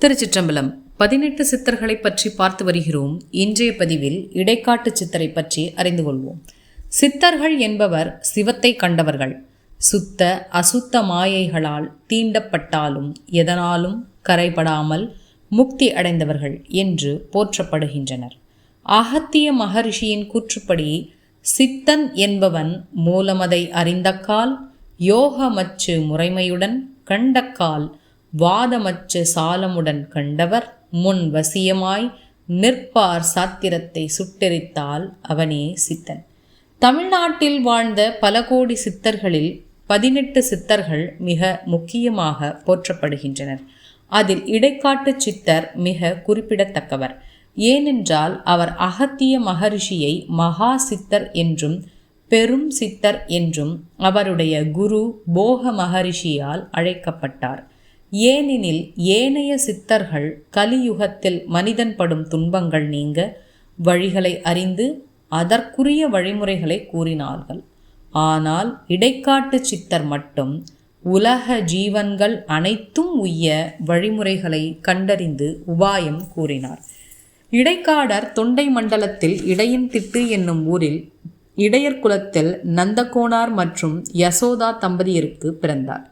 திருச்சிற்றம்பலம் பதினெட்டு சித்தர்களை பற்றி பார்த்து வருகிறோம். இன்றைய பதிவில் இடைக்காட்டு சித்தரை பற்றி அறிந்து கொள்வோம். சித்தர்கள் என்பவர் சிவத்தை கண்டவர்கள். சுத்த அசுத்த மாயைகளால் தீண்டப்பட்டாலும் எதனாலும் கரைபடாமல் முக்தி அடைந்தவர்கள் என்று போற்றப்படுகின்றனர். அகத்திய மகரிஷியின் கூற்றுப்படி சித்தன் என்பவன் மூலமதை அறிந்தக்கால் யோகமச்சு முறைமையுடன் கண்டக்கால் வாதமச்சு சாலமுடன் கண்டவர் முன் வசியமாய் நிற்பார் சாத்திரத்தை சுட்டெரித்தால் அவனே சித்தன். தமிழ்நாட்டில் வாழ்ந்த பல கோடி சித்தர்களில் பதினெட்டு சித்தர்கள் மிக முக்கியமாக போற்றப்படுகின்றனர். அதில் இடைக்காட்டு சித்தர் மிக குறிப்பிடத்தக்கவர். ஏனென்றால் அவர் அகத்திய மகரிஷியை மகா சித்தர் என்றும் பெரும் சித்தர் என்றும் அவருடைய குரு போக மகரிஷியால் அழைக்கப்பட்டார். ஏனெனில் ஏனைய சித்தர்கள் கலியுகத்தில் மனிதன் படும் துன்பங்கள் நீங்க வழிகளை அறிந்து அதற்குரிய வழிமுறைகளை கூறினார்கள். ஆனால் இடைக்காட்டு சித்தர் மட்டும் உலக ஜீவன்கள் அனைத்தும் உய்ய வழிமுறைகளை கண்டறிந்து உபாயம் கூறினார். இடைக்காடர் தொண்டை மண்டலத்தில் இடையின் திட்டு என்னும் ஊரில் இடையர் குலத்தில் நந்தகோனார் மற்றும் யசோதா தம்பதியருக்கு பிறந்தார்.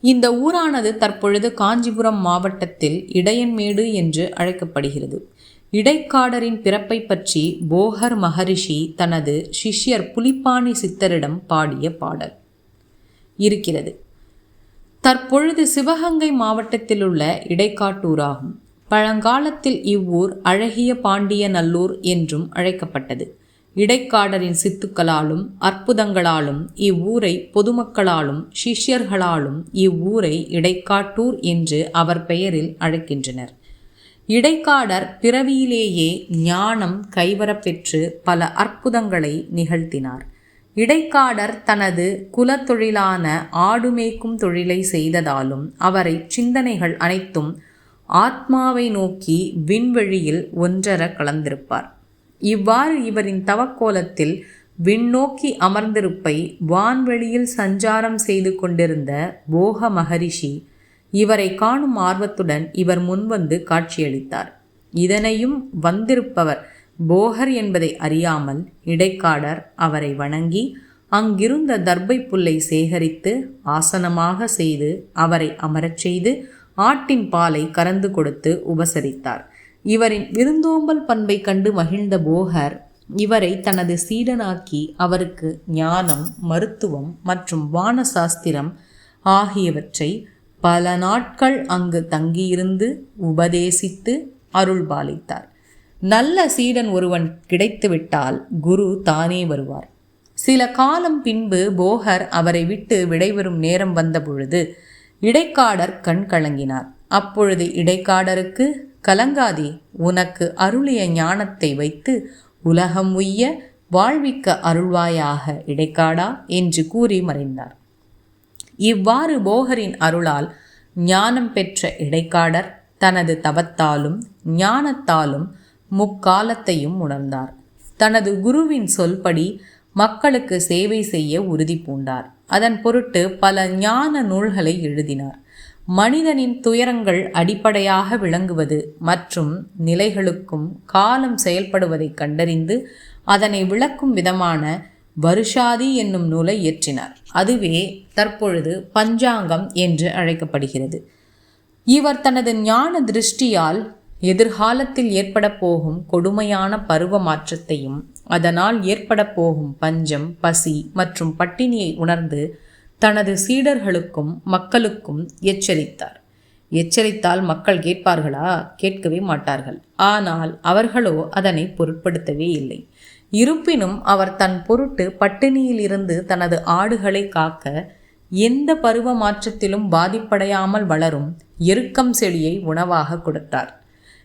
இந்த ஊரானது தற்பொழுது காஞ்சிபுரம் மாவட்டத்தில் இடையன்மேடு என்று அழைக்கப்படுகிறது. இடைக்காடரின் பிறப்பை பற்றி போகர் மகரிஷி தனது சிஷ்யர் புலிப்பாணி சித்தரிடம் பாடிய பாடல் இருக்கிறது. தற்பொழுது சிவகங்கை மாவட்டத்தில் உள்ள இடைக்காட்டூராகும். பழங்காலத்தில் இவ்வூர் அழகிய பாண்டிய நல்லூர் என்றும் அழைக்கப்பட்டது. இடைக்காடரின் சித்துக்களாலும் அற்புதங்களாலும் இவ்வூரை பொதுமக்களாலும் சிஷ்யர்களாலும் இவ்வூரை இடைக்காட்டூர் என்று அவர் பெயரில் அழைக்கின்றனர். இடைக்காடர் பிறவியிலேயே ஞானம் கைவரப்பெற்று பல அற்புதங்களை நிகழ்த்தினார். இடைக்காடர் தனது குலத்தொழிலான ஆடுமேய்க்கும் தொழிலை செய்ததாலும் அவரை சிந்தனைகள் அனைத்தும் ஆத்மாவை நோக்கி விண்வெளியில் ஒன்றர கலந்திருப்பார். இவ்வாறு இவரின் தவக்கோலத்தில் விண்ணோக்கி அமர்ந்திருப்பை வான்வெளியில் சஞ்சாரம் செய்து கொண்டிருந்த போக மகரிஷி இவரை காணும் ஆர்வத்துடன் இவர் முன்வந்து காட்சியளித்தார். இதனையும் வந்திருப்பவர் போகர் என்பதை அறியாமல் இடைக்காடர் அவரை வணங்கி அங்கிருந்த தர்பை புல்லை சேகரித்து ஆசனமாக செய்து அவரை அமரச் செய்து ஆட்டின் பாலை கறந்து கொடுத்து உபசரித்தார். இவரின் விருந்தோம்பல் பண்பை கண்டு மகிழ்ந்த போகர் இவரை தனது சீடனாக்கி அவருக்கு ஞானம் மருத்துவம் மற்றும் வான சாஸ்திரம் ஆகியவற்றை பல நாட்கள் அங்கு தங்கியிருந்து உபதேசித்து அருள்பாலித்தார். நல்ல சீடன் ஒருவன் கிடைத்துவிட்டால் குரு தானே வருவார். சில காலம் பின்பு போகர் அவரை விட்டு விடைபெறும் நேரம் வந்தபொழுது இடைக்காடர் கண் கலங்கினார். அப்பொழுது இடைக்காடருக்கு கலங்காதே உனக்கு அருளிய ஞானத்தை வைத்து உலகம் உய்ய வாழ்விக்க அருள்வாயாக இடைக்காடா என்று கூறி மறைந்தார். இவ்வாறு போகரின் அருளால் ஞானம் பெற்ற இடைக்காடர் தனது தவத்தாலும் ஞானத்தாலும் முக்காலத்தையும் உணர்ந்தார். தனது குருவின் சொல்படி மக்களுக்கு சேவை செய்ய உறுதி பூண்டார். அதன் பொருட்டு பல ஞான நூல்களை எழுதினார். மனிதனின் துயரங்கள் அடிப்படையாக விளங்குவது மற்றும் நிலைகளுக்கும் காலம் செயல்படுவதை கண்டறிந்து அதனை விளக்கும் விதமான வருஷாதி என்னும் நூலை இயற்றினார். அதுவே தற்பொழுது பஞ்சாங்கம் என்று அழைக்கப்படுகிறது. இவர் தனது ஞான திருஷ்டியால் எதிர்காலத்தில் ஏற்பட போகும் கொடுமையான பருவ மாற்றத்தையும் அதனால் ஏற்பட போகும் பஞ்சம் பசி மற்றும் பட்டினியை உணர்ந்து தனது சீடர்களுக்கும் மக்களுக்கும் எச்சரித்தார். எச்சரித்தால் மக்கள் கேட்பார்களா? கேட்கவே மாட்டார்கள். ஆனால் அவர்களோ அதனை பொருட்படுத்தவே இல்லை. இருப்பினும் அவர் தன் பொருட்டு பட்டினியில் இருந்து தனது ஆடுகளை காக்க எந்த பருவ மாற்றத்திலும் பாதிப்படையாமல் வளரும் எருக்கம் செடியை உணவாக கொடுத்தார்.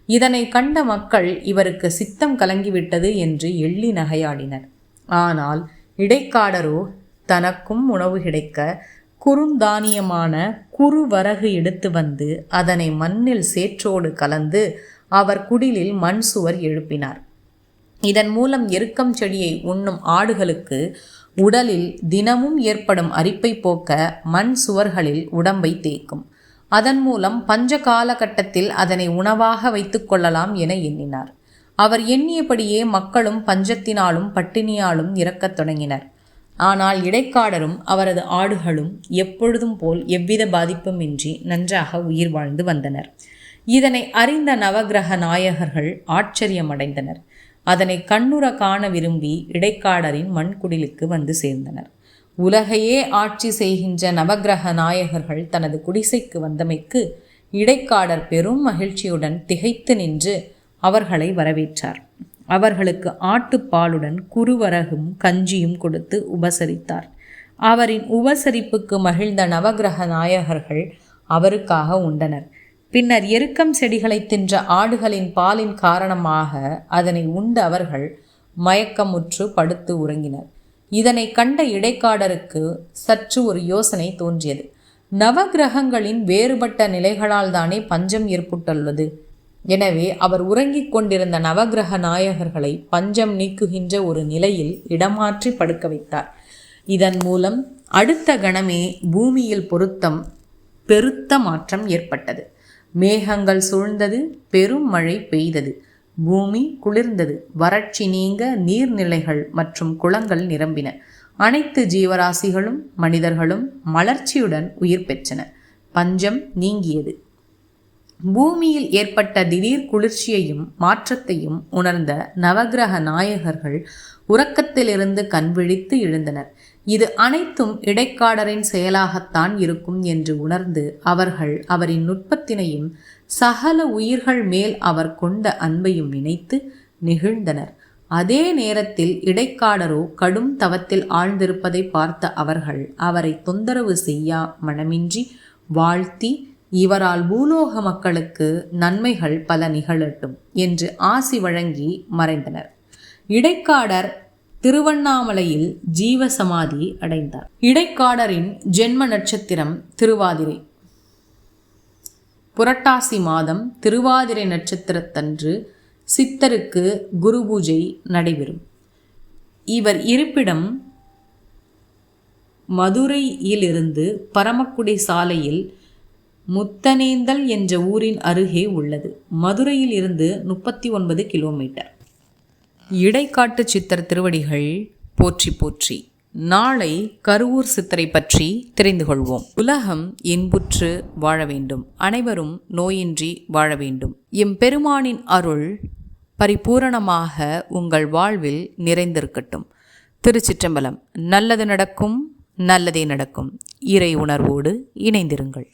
இதனை கண்ட மக்கள் இவருக்கு சித்தம் கலங்கிவிட்டது என்று எள்ளி நகையாடினர். ஆனால் இடைக்காடரோ தனக்கும் உணவு கிடைக்க குறுந்தானியமான குறுவரகு எடுத்து வந்து அதனை மண்ணில் சேற்றோடு கலந்து அவர் குடிலில் மண் சுவர் எழுப்பினார். இதன் மூலம் எருக்கம் செடியை உண்ணும் ஆடுகளுக்கு உடலில் தினமும் ஏற்படும் அரிப்பை போக்க மண் சுவர்களில் உடம்பை தேய்க்கும். அதன் மூலம் பஞ்ச காலகட்டத்தில் அதனை உணவாக வைத்துக்கொள்ளலாம் என எண்ணினார். அவர் எண்ணியபடியே மக்களும் பஞ்சத்தினாலும் பட்டினியாலும் இறக்கத் தொடங்கினர். ஆனால் இடைக்காடரும் அவரது ஆடுகளும் எப்பொழுதும் போல் எவ்வித பாதிப்புமின்றி நன்றாக உயிர் வாழ்ந்து வந்தனர். இதனை அறிந்த நவகிரக நாயகர்கள் ஆச்சரியமடைந்தனர். அதனை கண்ணுற காண விரும்பி இடைக்காடரின் மண்குடிலுக்கு வந்து சேர்ந்தனர். உலகையே ஆட்சி செய்கின்ற நவகிரக நாயகர்கள் தனது குடிசைக்கு வந்தமைக்கு இடைக்காடர் பெரும் மகிழ்ச்சியுடன் திகைத்து நின்று அவர்களை வரவேற்றார். அவர்களுக்கு ஆட்டுப்பாலுடன் குருவரகும் கஞ்சியும் கொடுத்து உபசரித்தார். அவரின் உபசரிப்புக்கு மகிழ்ந்த நவகிரக நாயகர்கள் அவருக்காக உண்டனர். பின்னர் எருக்கம் செடிகளை தின்ற ஆடுகளின் பாலின் காரணமாக அதனை உண்ட அவர்கள் மயக்கமுற்று படுத்து உறங்கினர். இதனை கண்ட இடைக்காடருக்கு சற்று ஒரு யோசனை தோன்றியது. நவகிரகங்களின் வேறுபட்ட நிலைகளால் தானே பஞ்சம் ஏற்பட்டுள்ளது. எனவே அவர் உறங்கிக் கொண்டிருந்த நவகிரக நாயகர்களை பஞ்சம் நீக்குகின்ற ஒரு நிலையில் இடமாற்றி படுக்க வைத்தார். இதன் மூலம் அடுத்த கணமே பூமியில் பொருத்தம் பெருத்த மாற்றம் ஏற்பட்டது. மேகங்கள் சூழ்ந்தது பெரும் மழை பெய்தது. பூமி குளிர்ந்தது வறட்சி நீங்க நீர்நிலைகள் மற்றும் குளங்கள் நிரம்பின. அனைத்து ஜீவராசிகளும் மனிதர்களும் மலர்ச்சியுடன் உயிர் பெற்றன. பஞ்சம் நீங்கியது. பூமியில் ஏற்பட்ட திடீர் குளிர்ச்சியையும் மாற்றத்தையும் உணர்ந்த நவகிரக நாயகர்கள் உறக்கத்திலிருந்து கண்விழித்து எழுந்தனர். இது அனைத்தும் இடைக்காடரின் செயலாகத்தான் இருக்கும் என்று உணர்ந்து அவர்கள் அவரின் நுட்பத்தினையும் சகல உயிர்கள் மேல் அவர் கொண்ட அன்பையும் நினைத்து நெகிழ்ந்தனர். அதே நேரத்தில் இடைக்காடரோ கடும் தவத்தில் ஆழ்ந்திருப்பதை பார்த்த அவர்கள் அவரை தொந்தரவு செய்யா மனமின்றி வாழ்த்தி இவரால் பூலோக மக்களுக்கு நன்மைகள் பல நிகழட்டும் என்று ஆசி வழங்கி மறைந்தனர். இடைக்காடர் திருவண்ணாமலையில் ஜீவசமாதி அடைந்தார். இடைக்காடரின் ஜென்ம நட்சத்திரம் திருவாதிரை. புரட்டாசி மாதம் திருவாதிரை நட்சத்திரத்தன்று சித்தருக்கு குரு பூஜை நடைபெறும். இவர் இருப்பிடம் மதுரையிலிருந்து பரமக்குடி சாலையில் முத்தனேந்தல் என்ற ஊரின் அருகே உள்ளது. மதுரையில் இருந்து முப்பத்தி ஒன்பது கிலோமீட்டர். இடைக்காட்டு சித்தர் திருவடிகள் போற்றி போற்றி. நாளை கருவூர் சித்தரை பற்றி தெரிந்து கொள்வோம். உலகம் இன்புற்று வாழ வேண்டும். அனைவரும் நோயின்றி வாழ வேண்டும். எம் பெருமானின் அருள் பரிபூரணமாக உங்கள் வாழ்வில் நிறைந்திருக்கட்டும். திருச்சிற்றம்பலம் நல்லது நடக்கும் நல்லதே நடக்கும். இறை உணர்வோடு இணைந்திருங்கள்.